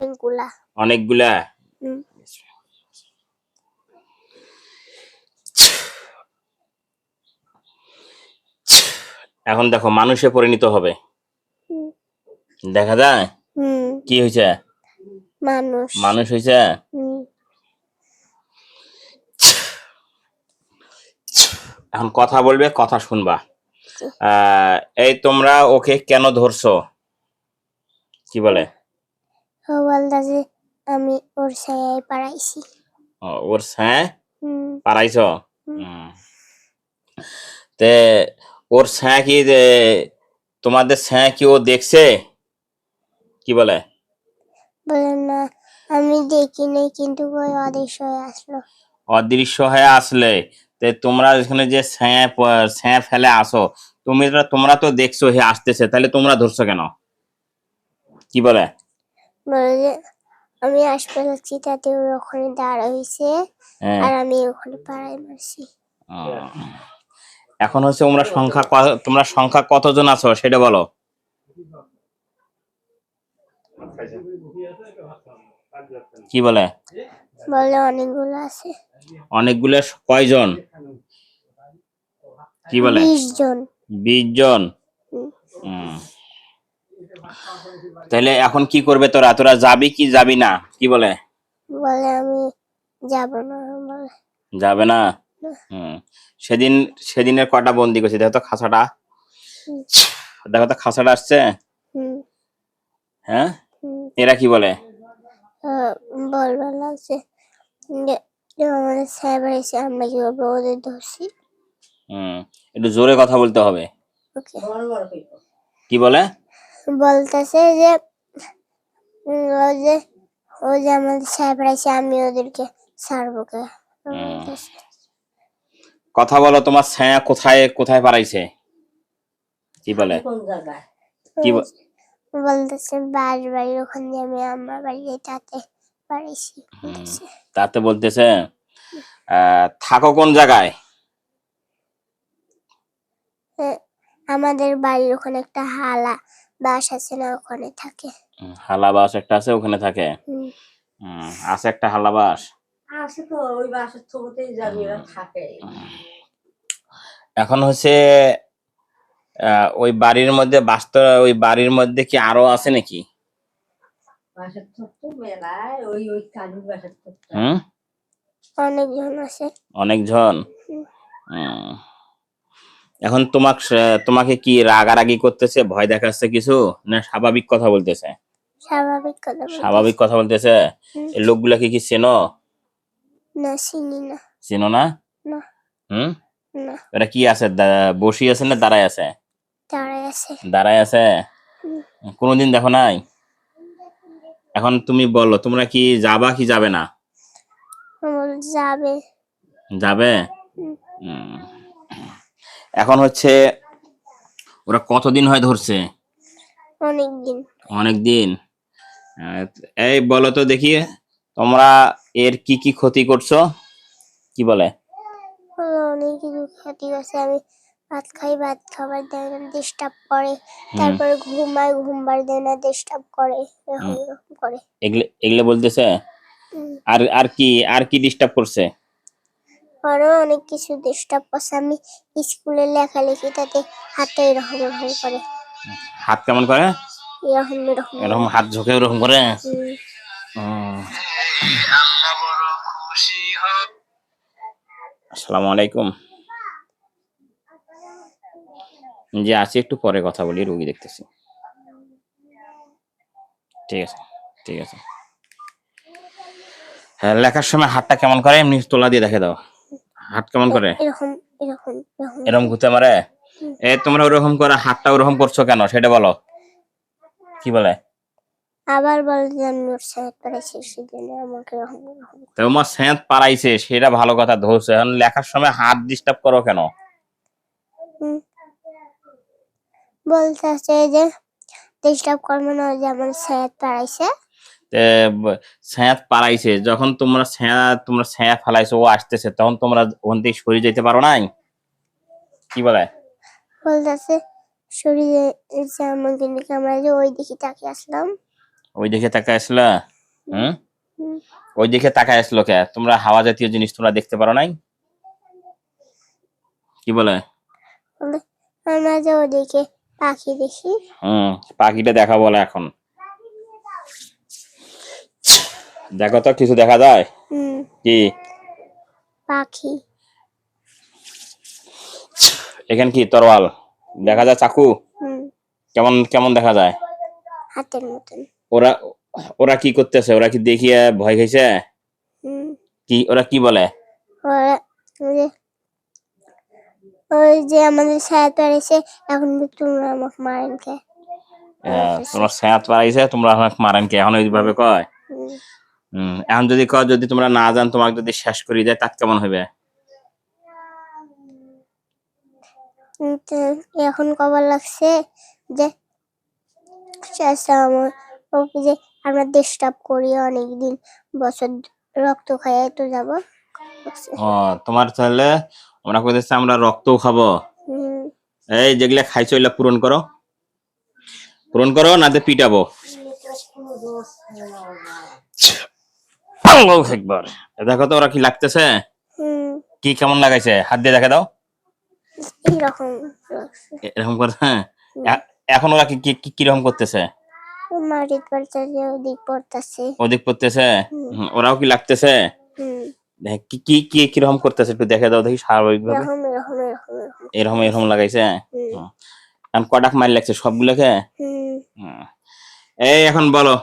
অনেকগুলা। অনেকগুলা? এখন দেখো মানুষে পরিণত হবে। দেখা যায়? কি হয়েছে মানুষ। মানুষ হয়েছে এখন কথা বলবে কথা শুনবা। আহ, এই তোমরা ওকে কেন ধরছো? কি বলে? ও বলতেছে আমি ওর সায়াই পাড়াইছি। ও, ওর হুম। পারাইছ তে ওর ছায়া কি তোমাদের ছায়া কি ও দেখছে? কি বলে? বলে না আমি দেখি নাই কিন্তু ওই অদৃশ্য হয়ে আসলো। অদৃশ্য হয়ে আসলে। তে তোমরা এখানে যে ছায়া ছায়া ফেলে আসো তুমি তোমরা তো দেখছ হে আসতেছে তাহলে তোমরা ধরছো কেন? কি বলে? বলে আমি আসতে লাগছি তাতে ওর ওখানে দাঁড়া হয়েছে। হ্যাঁ। আর আমি ওখানে পাড়াই মারছি এখন হচ্ছে তোমরা সংখ্যা তোমরা সংখ্যা কতজন আছো সেটা বলো। কি বলে? বলে অনেকগুলো আছে। অনেকগুলো কয়জন? কি বলে? বিশ জন। বিশ জন। হুম। তাহলে এখন কি করবে তোরা? তোরা যাবি কি যাবি না? কি বলে? বলে আমি যাব না বলে। যাবে না। হুম। সেদিন সেদিনের কটা বন্দি করছি? দেখো তো খাসাটা দেখো তো খাসাটা আসছে? হ্যাঁ? এরা কি বলে? আহ, বলবা লাগছে যে যে আমাদের সাইবার এসে আমরা কীভাবে ওদের ধরছি। হুম। একটু জোরে কথা বলতে হবে। কি বলে? বলতেছে যে ও যে ও যে আমাদের সাইবার এসে আমি ওদেরকে ছাড়বো কে? কথা বলো তোমার ছায়া কোথায় কোথায় পারাইছে কি বলে? কি বলতেছে বাড়ির বাড়ির ওখান দিয়ে আমি আমার বাড়ি তাতে পারিছি বলতেছে। তাতে বলতেছে আহ, থাকো কোন জায়গায়? এ, আমাদের বাড়ির ওখানে একটা হালা বাস আছে না ওখানে থাকে। হুম, হালাবাস একটা আছে ওখানে থাকে? আছে একটা হালাবাস আছে তো ওই বাসার থবতেই যাবি ওরা থাকে। এখন হচ্ছে আহ, ওই বাড়ির মধ্যে বাস্তব ওই বাড়ির মধ্যে কি আরও আছে নাকি? বাসার থব তো মেলায় ওই ওই কালীর বাসার থব হুম? অনেকজন আছে। অনেকজন? হুম। এখন তোমাক তোমাকে কি রাগারাগি করতেছে? ভয় দেখাচ্ছে কিছু? না স্বাভাবিক কথা বলতেছে? স্বাভাবিক কথা। স্বাভাবিক কথা বলতেছে? হুম। এই লোকগুলাকে কি চেনো? না চিনি না। চেনো না? না। হুম? না। এরা কি আছে? বসি আছে না দাঁড়ায় আছে? দাঁড়ায় আছে। দাঁড়ায় আছে। কোনোদিন দেখো নাই? এখন তুমি বলো তোমরা কি যাবা কি যাবে না? যাবে। যাবে। এখন হচ্ছে ওরা কতদিন হয় ধরছে? অনেকদিন। অনেক দিন এই বলো তো দেখি তোমরা এর কি কি ক্ষতি করছ? কি বলে? বলে অনেক কিছু ক্ষতি আছে আমি ভাত খাই ভাত খাবার দেয় না ডিস্টার্ব করে। তারপরে ঘুমবার দেয় না ডিস্টার্ব করে এগুলো বলতেছে? আর আর কি আর কি ডিস্টার্ব করছে? আরও অনেক কিছু ডিস্টার্ব করছে আমি স্কুলে লেখালেখি তাতে হাতে এরকম এরকম করে। হাত কেমন করে? এরকম এরকম। এরকম হাত ঝুঁকে ওরকম করে। আসসালামু আলাইকুম। জি আছি একটু পরে কথা বলি রুগী দেখতেছি। ঠিক আছে ঠিক আছে। হ্যাঁ লেখার সময় হাতটা কেমন করে? এমনি তোলা দিয়ে দেখে দাও। হাত কেমন করে? এরকম এরকম এরকম। এরকম ঘুরতে মারে? এ তোমরা ওরকম করে হাতটা ওরকম করছ কেন? সেটা বলো। কি বলে? আবার বলে যে আমি ওর সাথে করেছি সেজন্য আমাকে এরকম এরকম তোমার সেঁত পারাইছে সেটা ভালো কথা ধরছে। এখন লেখার সময় হাত ডিস্টার্ব করো কেন? যে ডিস্টার্ব করবে না যে আমার পাড়াইছে। ছায়া পালাইছে। যখন তোমরা ছায়া তোমরা ছায়া ফেলাইছো ও আসতেছে তখন তোমরা ওখান থেকে সরে যেতে পারো নাই? কি বলে? বলতেছে শরীরে যে আমাকে দেখে আমরা যে ওই দিকে তাকিয়ে আসলাম। ওই দিকে তাকে আসলা? হুম। ওই দিকে তাকায় আসলো কে? তোমরা হাওয়া জাতীয় জিনিস তোমরা দেখতে পারো নাই? কি বলে? বলে, আমরা যে ওদিকে পাখি দেখি। হুম পাখিটা দেখা বলে এখন। দেখো তো কিছু দেখা যায়? কি? পাখি। এখানে কি তরোয়াল? দেখা যায় চাকু? কেমন কেমন দেখা যায়? হাতের মতন। ওরা ওরা কি করতেছে? ওরা কি দেখিয়ে ভয় খাইছে? কি ওরা কি বলে? ওই যে আমাদের সাথে পেরেছে এখন তোমরা আমাকে মারেন কে আহ, তোমার স্যাঁত পারাইছে তোমরা আমাকে মারেন কে এখন ওইভাবে কয়? হুম, এখন যদি কয় যদি তোমরা না জান তোমাকে যদি শেষ করে দেয় তার কেমন হবে এখন কবার লাগছে যে যে আমরা ডিস্টার্ব করি অনেকদিন বছর রক্ত খাইয়ে তো যাব। ও তোমার তাহলে আমরা কইতেছে আমরা রক্তও খাব। এই যেগুলা খাইছো ওইগুলা পূরণ করো। পূরণ করো না পিটাবো। আল্লাহু আকবার। দেখো তো ওরা কি লাগতেছে? কি কেমন লাগাইছে? হাত দিয়ে দেখা দাও। এইরকম লাগছে। এ- এরকম করে হ্যাঁ। এখন ওরা কি কি- কি- কীরকম করতেছে? মাটির পড়তেছে ওদিক পড়তেছে। ওদিক। হুম, ওরাও কি লাগতেছে? দেখ, কি কি কি কীরকম করতেছে একটু দেখে দাও দেখি স্বাভাবিক ভাবে এরকম এরকম এরকম এরকম। এরকম এরকম লাগাইছে? এখন কটাক মাইল লাগছে সবগুলোকে। এই এখন বলো।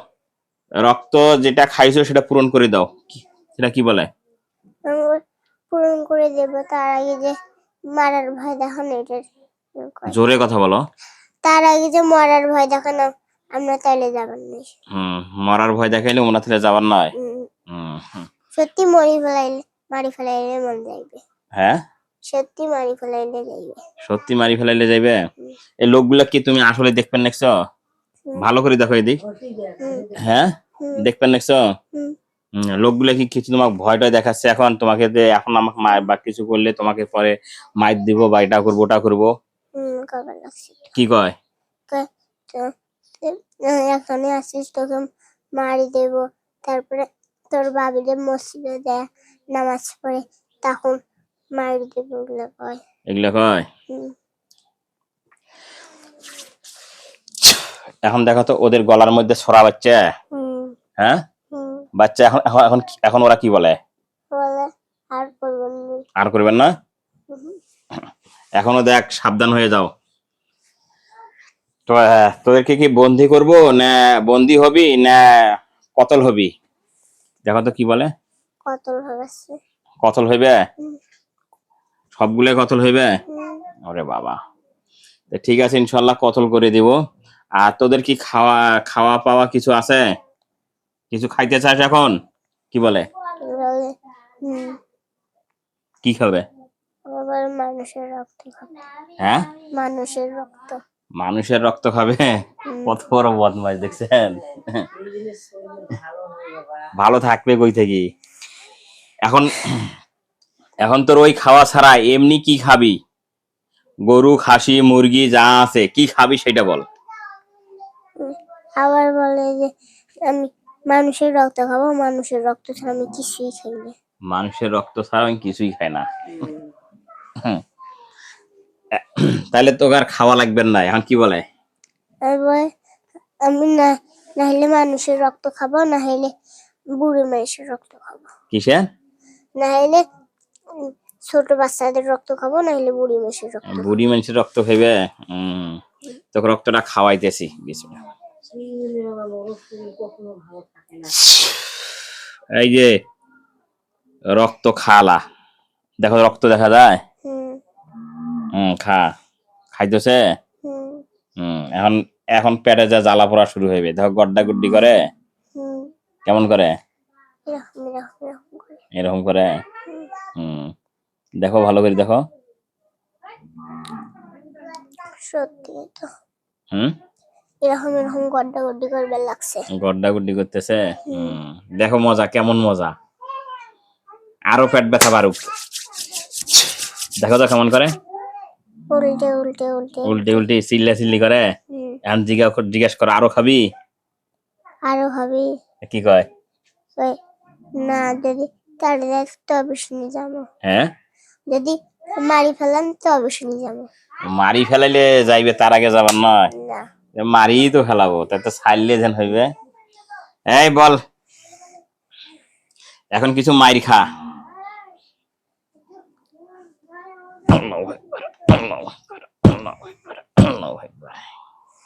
রক্ত যেটা খাইছো সেটা পূরণ করে দাও। সেটা কি বলে? পূরণ করে দেব তার আগে যে মারার ভয় দেখানো করে। জোরে কথা বলো। তার আগে যে মরার ভয় দেখানো আমরা তাইলে যাবার নেই হুম মরার ভয় দেখাইলে ওনা থেকে যাবার নয়। সত্যি মরি ফেলাইলে মারি ফেলাইলে মন যাইবে। হ্যাঁ? সত্যি মারি ফেলাইলে যাইবে। সত্যি মারি ফেলাইলে যাইবে? এই লোকগুলা কি তুমি আসলে দেখবেন নেক্সো ভালো করে দেখো এদিক হ্যাঁ? দেখবেন হুম, লোকগুলা কি কিছু তোমাকে ভয়টা দেখাচ্ছে? এখন তোমাকে যে এখন আমাকে মার বা কিছু করলে তোমাকে পরে মাইর দিব বা এটা করব ওটা করব। কি কয়? এখানে আসিস তোকে মারি দেব। তারপরে তোর বাবিরে মসজিদে দেয় নামাজ পড়ে তখন মারি দেব ওগুলো কয়। এগুলা কয়? এখন দেখো তো ওদের গলার মধ্যে ছড়া বাচ্চা। হ্যাঁ? বাচ্চা এখন এখন এখন ওরা কি বলে? আর করবেন না। এখনও দেখ সাবধান হয়ে যাও। তো তোদেরকে কি বন্দি করব না বন্দি হবি না কতল হবি? দেখো তো কি বলে। কতল কতল হইবে। সবগুলো কতল হইবে? ওরে বাবা। ঠিক আছে ইনশাল্লাহ কতল করে দিব। আর তোদের কি খাওয়া খাওয়া পাওয়া কিছু আছে? কিছু খাইতে চাস এখন? কি বলে? কি খাবে? মানুষের রক্ত খাবে। হ্যাঁ? মানুষের রক্ত। মানুষের রক্ত খাবে? কত বড় বদমাস দেখছেন? ভালো ভালো থাকবে কই থেকে? এখন এখন তোর ওই খাওয়া ছাড়া এমনি কি খাবি? গরু খাসি মুরগি যা আছে কি খাবি সেটা বল। আবার বলে যে আমি মানুষের রক্ত খাব মানুষের রক্ত ছাড়া আমি কিছুই খাই না। মানুষের রক্ত ছাড়া আমি কিছুই খাই না। তাহলে তোকে আর খাওয়া লাগবে না এখন কি বলে? আমি না না হলে মানুষের রক্ত খাব না হলে বুড়ি মানুষের রক্ত খাব। কিসের? না হলে ছোট বাচ্চাদের রক্ত খাব না হলে বুড়ি মানুষের রক্ত বুড়ি মানুষের রক্ত খাইবে? তোকে রক্তটা খাওয়াইতেছি বিসমিল্লাহ। এই যে রক্ত খালা। দেখো রক্ত দেখা যায়? হুম। খা। খাইতেছে? হুম। এখন এখন পেটে যা জ্বালা পোড়া শুরু হইবে। দেখো গড্ডা গুড্ডি করে। হুম। কেমন করে? এরকম করে। এরকম করে? হুম। দেখো ভালো করে দেখো। সত্যি তো। হুম? এরকম এরকম গড্ডা গড্ডি করবে লাগছে গড্ডা গুড্ডি করতেছে দেখো মজা কেমন মজা। আরও পেট ব্যথা বাড়ুক। দেখো তো কেমন করে। উল্টে উল্টে উল্টে। উল্টে উল্টে চিল্লা চিল্লি করে। এখন জিজ্ঞাসা জিজ্ঞেস করো আরও খাবি? আরও হবে কি কয়? না যদি তাহলে তবে শুনে যাব। হ্যাঁ? যদি মারি ফেলান তবে শুনে যাব। মারি ফেলাইলে যাইবে তার আগে যাবার নয়? না। মারি তো ফেলাবো তাই তো ছাড়লে যেন হইবে। এই বল এখন কিছু মাইর খা।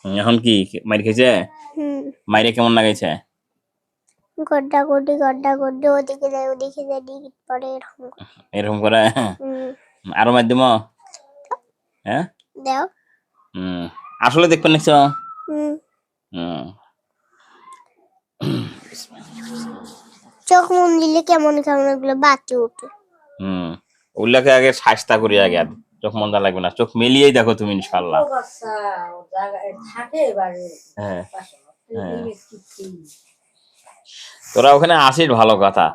এখন কি মাইর খেয়েছে? মাইরে কেমন লাগাইছে? গড্ডা গড্ডি গড্ডা গড্ডি ওদিকে যায় ওদিকে যায় ডিগিট পরে এরকম করে। এরকম করে? আরও মাধ্যম হ্যাঁ দাও। হুম। আসলে দেখবেন হুম। চোখ মন দিলে কেমন কেমন এগুলো বাতি উঠে হুম। ওগুলাকে আগে শাস্তা করি আগে আর চোখ মন্দা লাগবে না। চোখ মিলিয়েই দেখো তুমি ইনশাল্লাহ হ্যাঁ। হ্যাঁ। তোরা ওখানে আসিস ভালো কথা।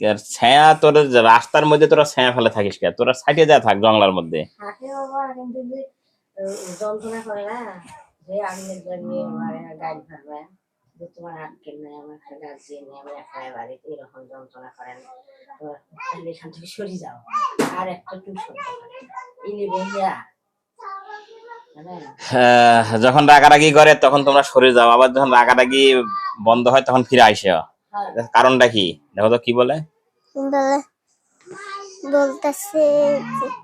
আর ছায়া তোর রাস্তার মধ্যে তোরা ছায়া ফেলে থাকিস কে? তোরা সাইডে যা থাক জঙ্গলার মধ্যে। যন্ত্রণা করে না? যে আমি আমার গাড়ি যে তোমার আটকে নেই আমার একটা গাছ দিয়ে নেই আমি একটা বাড়িতে এরকম যন্ত্রণা করেন তাহলে এখান থেকে সরে যাও আর একটা টিউশন ইলি বইয়া যখন রাগারাগি করে তখন তোমরা সরে যাও। আবার যখন রাগারাগি বন্ধ হয় তখন ফিরে আসে হ্যাঁ। কারণটা কি? দেখো তো কি বলে? বলে বলতেছে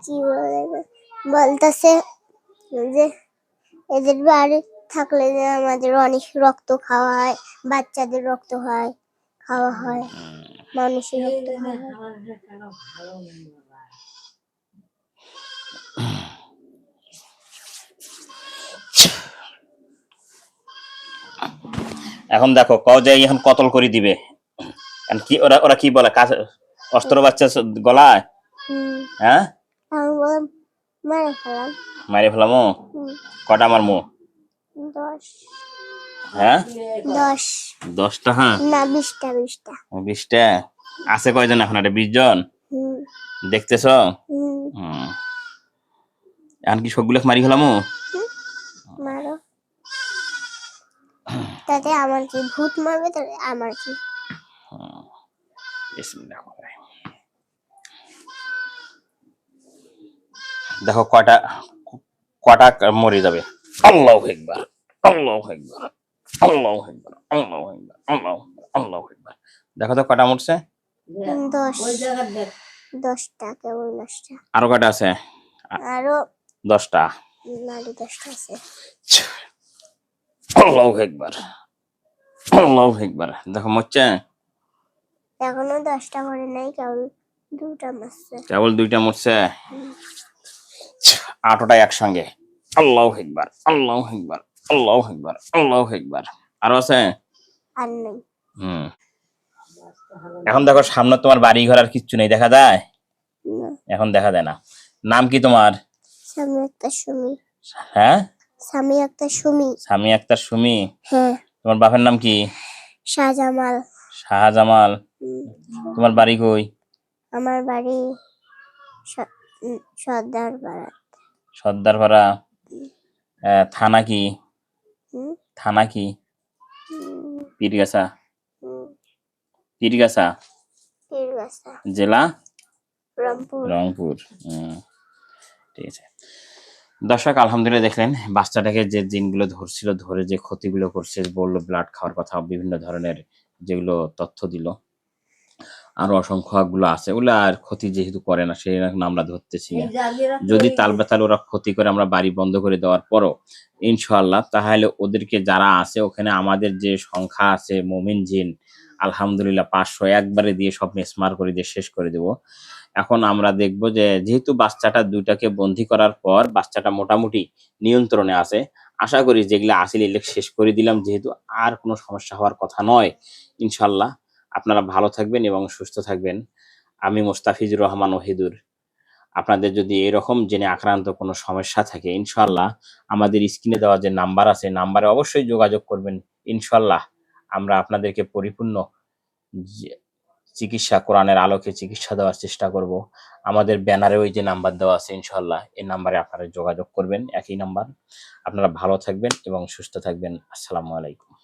কি বলে বলতেছে যে এদের বাড়ি থাকলে যে আমাদের অনেক রক্ত খাওয়া হয় বাচ্চাদের রক্ত হয় খাওয়া হয় মানুষের রক্ত খাওয়া হয়। এখন দেখো কও যে এখন কতল করে দিবে? কি ওরা ওরা কি বলে? অস্ত্র বাচ্চা গলায়? হ্যাঁ? মেরে ফেলাম। মারি ফেলামো কটা মারমো? দশ। হ্যাঁ? দশ। দশটা হ্যাঁ? না বিশটা বিশটা। বিশটা? আছে কয়জন এখন একটা বিশ জন? দেখতেছ। এখন কি সবগুলো মারি ফেলামো? মারো। তাতে আমার কি ভূত মারবে? তাহলে আমার কি? বিসমিল্লাহির দেখো কটা কটা মরে যাবে? আল্লাহ একবার আল্লাহ একবার আল্লাহ একবার আল্লাহ একবার আল্লাহ আল্লাহ একবার দেখো তো কটা মরছে? হুম, দশ। ওই জায়গা দেখ। দশটা কেবল দশটা। আরও কটা আছে? আরও দশটা। দশটা আছে। আল্লাহ একবার আল্লাহ একবার দেখো মরছে? এখনও দশটা করে নাই কেবল দুটা মারছে। কেবল দুইটা মরছে? আটটা একসঙ্গে। আল্লাহ একবার আল্লাহ একবার আল্লাহ একবার আল্লাহ একবার আরও আছে? হুম। এখন দেখো সামনে তোমার বাড়ি ঘর আর কিচ্ছু নেই দেখা যায়? এখন দেখা যায় না। নাম কি তোমার? স্বামী একটা সুমি। হ্যাঁ? স্বামী একটা সুমি। স্বামী আক্তার সুমি। হ্যাঁ। তোমার বাপের নাম কি? শাহজামাল। শাহজামাল। তোমার বাড়ি কই? আমার বাড়ি সর্দার পাড়া। সর্দারপাড়া থানা কি? থানা কি? পীরগাছা। পীরগাছা? জেলা? রংপুর। রংপুর ঠিক আছে। দর্শক আলহামদুলিল্লাহ দেখলেন বাচ্চাটাকে যে জিনগুলো ধরছিল ধরে যে ক্ষতিগুলো করছে বলল ব্লাড খাওয়ার কথা বিভিন্ন ধরনের যেগুলো তথ্য দিল। আরও অসংখ্যগুলো আছে। ওগুলো আর ক্ষতি যেহেতু করে না সেই আমরা ধরতেছি না। যদি তাল বেতাল ওরা ক্ষতি করে আমরা বাড়ি বন্ধ করে দেওয়ার পরও ইনশাল্লাহ তাহলে ওদেরকে যারা আছে ওখানে আমাদের যে সংখ্যা আছে মোমিন জিন আলহামদুলিল্লাহ পাঁচশো একবারে দিয়ে সব মেসমার করে দিয়ে শেষ করে দেব। এখন আমরা দেখব যে যেহেতু বাচ্চাটা দুইটাকে বন্দি করার পর বাচ্চাটা মোটামুটি নিয়ন্ত্রণে আছে আশা করি যেগুলো আসিল এগুলো শেষ করে দিলাম যেহেতু আর কোনো সমস্যা হওয়ার কথা নয় ইনশাল্লাহ আপনারা ভালো থাকবেন এবং সুস্থ থাকবেন। আমি মোস্তাফিজুর রহমান ওহিদুর। আপনাদের যদি এরকম জেনে আক্রান্ত কোনো সমস্যা থাকে ইনশাল্লাহ আমাদের স্ক্রিনে দেওয়া যে নাম্বার আছে, নাম্বারে অবশ্যই যোগাযোগ করবেন। ইনশাল্লাহ আমরা আপনাদেরকে পরিপূর্ণ চিকিৎসা, কোরআনের আলোকে চিকিৎসা দেওয়ার চেষ্টা করব। আমাদের ব্যানারে ওই যে নাম্বার দেওয়া আছে ইনশাল্লাহ এই নাম্বারে আপনারা যোগাযোগ করবেন, একই নাম্বার। আপনারা ভালো থাকবেন এবং সুস্থ থাকবেন। আসসালামু আলাইকুম।